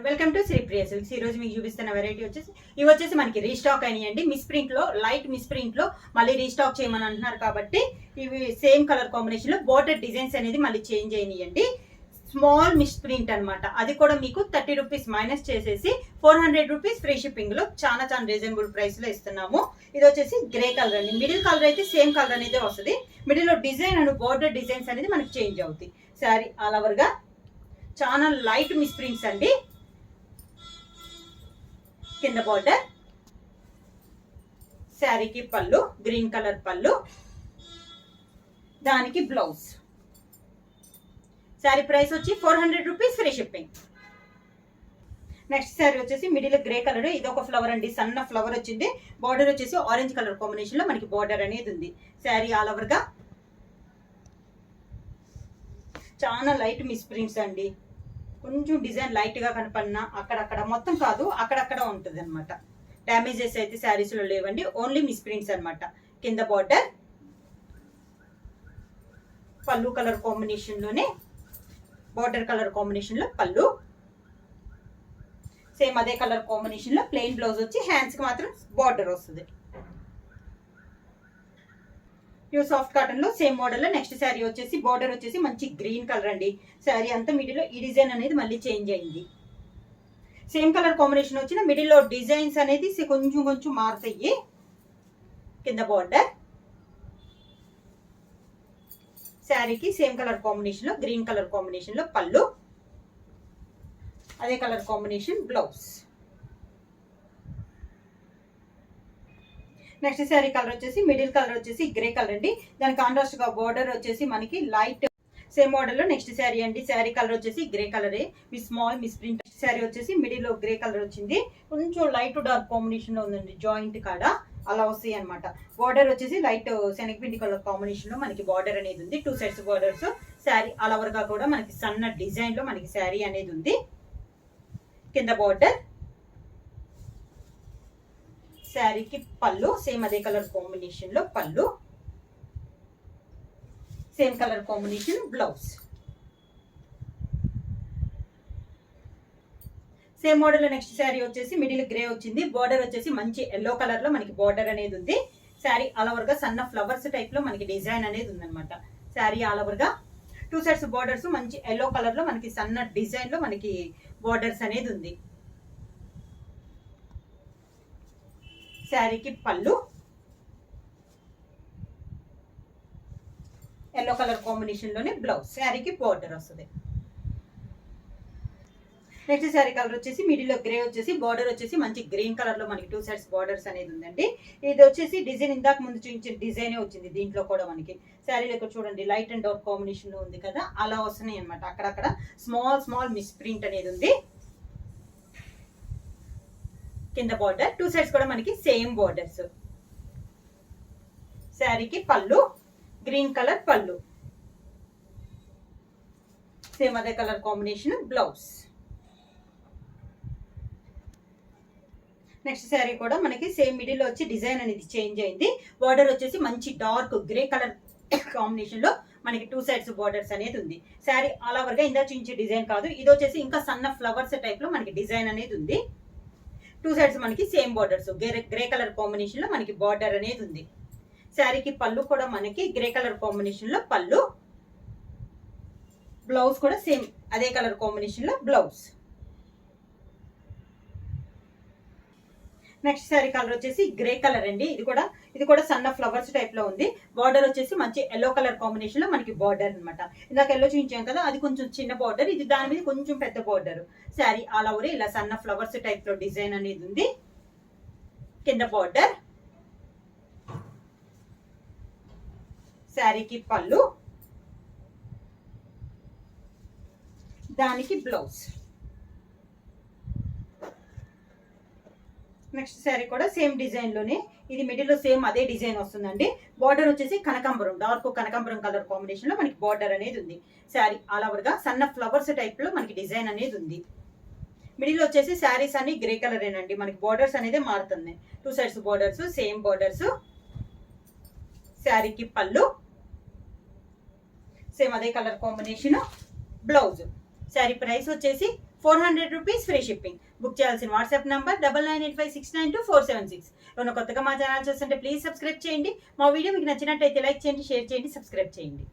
Welcome to Shri Priya silks ఈ రోజు మీకు చూపిస్తున్న వెరైటీ వచ్చేసి ఇవి వచ్చేసి మనకి రీస్టాక్ అయినాయండి. మిస్ ప్రింట్లో లైట్ మిస్ ప్రింట్లో మళ్ళీ రీస్టాక్ చేయమని అంటున్నారు కాబట్టి ఇవి సేమ్ కలర్ కాంబినేషన్లో బోర్డర్ డిజైన్స్ అనేది మళ్ళీ చేంజ్ అయినాయండి. స్మాల్ మిస్ ప్రింట్ అనమాట అది కూడా మీకు థర్టీ రూపీస్ మైనస్ చేసేసి ఫోర్ హండ్రెడ్ రూపీస్ ఫ్రీ షిప్పింగ్లో చాలా చాలా రీజనబుల్ ప్రైస్లో ఇస్తున్నాము. ఇది వచ్చేసి గ్రే కలర్ అండి. మిడిల్ కలర్ అయితే సేమ్ కలర్ అనేది వస్తుంది. మిడిల్లో డిజైన్ అండ్ బోర్డర్ డిజైన్స్ అనేది మనకి చేంజ్ అవుతాయి. సారీ ఆల్ ఓవర్గా చాలా లైట్ మిస్ ప్రింట్స్ అండి. కింద బార్డర్ శారీకి పళ్ళు గ్రీన్ కలర్ పళ్ళు. దానికి బ్లౌజ్ శారీ ప్రైస్ వచ్చి four hundred rupees free shipping next sari వచ్చేసి మిడిల్ గ్రే కలర్ ఇది ఒక ఫ్లవర్ అండి. సన్న ఫ్లవర్ వచ్చింది. బార్డర్ వచ్చేసి ఆరెంజ్ కలర్ కాంబినేషన్లో మనకి బార్డర్ అనేది ఉంది. శారీ ఆల్ ఓవర్గా. చాలా లైట్ మిస్ ప్రింట్స్ అండి. కొంచెం డిజైన్ లైట్గా కనపడినా అక్కడక్కడ మొత్తం కాదు అక్కడక్కడ ఉంటుంది అనమాట డ్యామేజెస్ అయితే శారీస్లో లేవండి ఓన్లీ మిస్ ప్రింట్స్ అనమాట కింద బార్డర్ పళ్ళు కలర్ కాంబినేషన్లోనే బార్డర్ కలర్ కాంబినేషన్లో పళ్ళు. సేమ్ అదే కలర్ కాంబినేషన్లో ప్లెయిన్ బ్లౌజ్ వచ్చి హ్యాండ్స్కి మాత్రం బార్డర్ వస్తుంది. ప్యూర్ సాఫ్ట్ కాటన్లో సేమ్ మోడల్లో నెక్స్ట్ శారీ వచ్చేసి బార్డర్ వచ్చేసి మంచి గ్రీన్ కలర్ అండి. శారీ అంతా మిడిల్లో ఈ డిజైన్ అనేది మళ్ళీ చేంజ్ అయింది. సేమ్ కలర్ కాంబినేషన్ వచ్చిన మిడిల్లో డిజైన్స్ అనేది కొంచెం కొంచెం మారుతాయి. కింద బార్డర్ శారీకి సేమ్ కలర్ కాంబినేషన్లో గ్రీన్ కలర్ కాంబినేషన్లో పళ్ళు. అదే colour combination blouse next sari colour వచ్చేసి మిడిల్ కలర్ వచ్చేసి గ్రే కలర్ అండి. దాని కాంట్రాస్ట్గా బోర్డర్ వచ్చేసి మనకి లైట్ సేమ్ మోడల్లో నెక్స్ట్ శారీ అండి. శారీ కలర్ వచ్చేసి గ్రే కలరే. Miss small miss print sari వచ్చేసి మిడిల్లో గ్రే కలర్ వచ్చింది. కొంచెం లైట్ డార్క్ కాంబినేషన్లో ఉందండి జాయింట్ కాడ. అలా వస్తాయి అనమాట బార్డర్ వచ్చేసి లైట్ శనగపిండి కలర్ కాంబినేషన్లో మనకి బార్డర్ అనేది ఉంది. టూ సైడ్స్ బార్డర్స్ శారీ ఆల్గా కూడా మనకి సన్న డిజైన్లో మనకి శారీ అనేది ఉంది. కింద బార్డర్ శారీకి పళ్ళు సేమ్ అదే కలర్ కాంబినేషన్లో పళ్ళు. Same colour combination blouse same model next sari వచ్చేసి మిడిల్ గ్రే వచ్చింది. బార్డర్ వచ్చేసి మంచి ఎల్లో కలర్లో మనకి బార్డర్ అనేది ఉంది. శారీ ఆల్ ఓవర్గా సన్న ఫ్లవర్స్ టైప్లో మనకి డిజైన్ అనేది ఉందన్నమాట. శారీ ఆల్ ఓవర్గా టూ సైడ్స్ బార్డర్స్ మంచి ఎల్లో కలర్లో మనకి సన్న డిజైన్లో మనకి బార్డర్స్ అనేది ఉంది. శారీకి పళ్ళు. ఎల్లో కలర్ కాంబినేషన్లోనే బ్లౌజ్ శారీకి బార్డర్ వస్తుంది. నెక్స్ట్ శారీ కలర్ వచ్చేసి మిడిల్లో గ్రే వచ్చేసి బార్డర్ వచ్చేసి మంచి గ్రీన్ కలర్లో మనకి టూ సైడ్స్ బార్డర్స్ అనేది ఉందండి. ఇది వచ్చేసి డిజైన్ ఇందాక ముందు చూపించిన డిజైనే వచ్చింది దీంట్లో కూడా మనకి. శారీలో ఇక్కడ చూడండి లైట్ అండ్ డార్క్ కాంబినేషన్లో ఉంది కదా అలా వస్తున్నాయి అనమాట అక్కడక్కడ స్మాల్ స్మాల్ మిస్ ప్రింట్ అనేది ఉంది. కింద బార్డర్ టూ సైడ్స్ కూడా మనకి సేమ్ బార్డర్స్ శారీకి పళ్ళు గ్రీన్ కలర్ పళ్ళు. సేమ్ అదే colour combination blouse next sari కూడా మనకి సేమ్ మిడిల్లో వచ్చి డిజైన్ అనేది చేంజ్ అయింది. బార్డర్ వచ్చేసి మంచి డార్క్ గ్రే కలర్ కాంబినేషన్లో మనకి టూ సైడ్స్ బార్డర్స్ అనేది ఉంది. శారీ ఆల్ ఓవర్గా ఇందా చూపించే డిజైన్ కాదు. ఇది వచ్చేసి ఇంకా సన్న ఫ్లవర్స్ టైప్లో మనకి డిజైన్ అనేది ఉంది. టూ సైడ్స్ మనకి same borders grey grey colour కాంబినేషన్లో మనకి బార్డర్ అనేది ఉంది. శారీకి పళ్ళు కూడా మనకి గ్రే కలర్ కాంబినేషన్లో పళ్ళు. బ్లౌజ్ కూడా సేమ్ అదే కలర్ కాంబినేషన్లో బ్లౌజ్ నెక్స్ట్ శారీ కలర్ వచ్చేసి గ్రే కలర్ అండి. ఇది కూడా ఇది కూడా సన్న ఫ్లవర్స్ టైప్లో ఉంది. బార్డర్ వచ్చేసి మంచి ఎల్లో కలర్ కాంబినేషన్లో మనకి బార్డర్ అన్నమాట. ఇందాక ఎల్లో చూపించాం కదా అది కొంచెం చిన్న బార్డర్ ఇది దాని మీద కొంచెం పెద్ద బార్డర్ శారీ ఆల్ ఓవర్ ఇలా సన్న ఫ్లవర్స్ టైప్లో డిజైన్ అనేది ఉంది. కింద బార్డర్ శారీకి పళ్ళు. దానికి బ్లౌజ్ నెక్స్ట్ శారీ కూడా సేమ్ డిజైన్లోనే. ఇది మిడిల్లో సేమ్ అదే డిజైన్ వస్తుందండి. బార్డర్ వచ్చేసి కనకాంబరం డార్క్ కనకాంబరం కలర్ కాంబినేషన్లో మనకి బార్డర్ అనేది ఉంది. శారీ ఆల్ ఓవర్గా సన్న ఫ్లవర్స్ టైప్లో మనకి డిజైన్ అనేది ఉంది. మిడిల్ వచ్చేసి శారీస్ అన్ని గ్రే కలర్ ఏనండి. మనకి బార్డర్స్ అనేది మారుతుంది. Two sides borders same borders శారీకి పళ్ళు. సేమ్ అదే colour combination blouse sari price వచ్చేసి four hundred rupees free shipping. Book చేయాల్సిన WhatsApp number double nine eight five six nine two four seven six. ఏమైనా కొత్తగా మా ఛానల్ చూస్తుంటే ప్లీజ్ సబ్స్క్రైబ్ చేయండి. మా వీడియో మీకు నచ్చినట్టయితే లైక్ చేయండి షేర్ చేయండి సబ్స్క్రైబ్ చేయండి.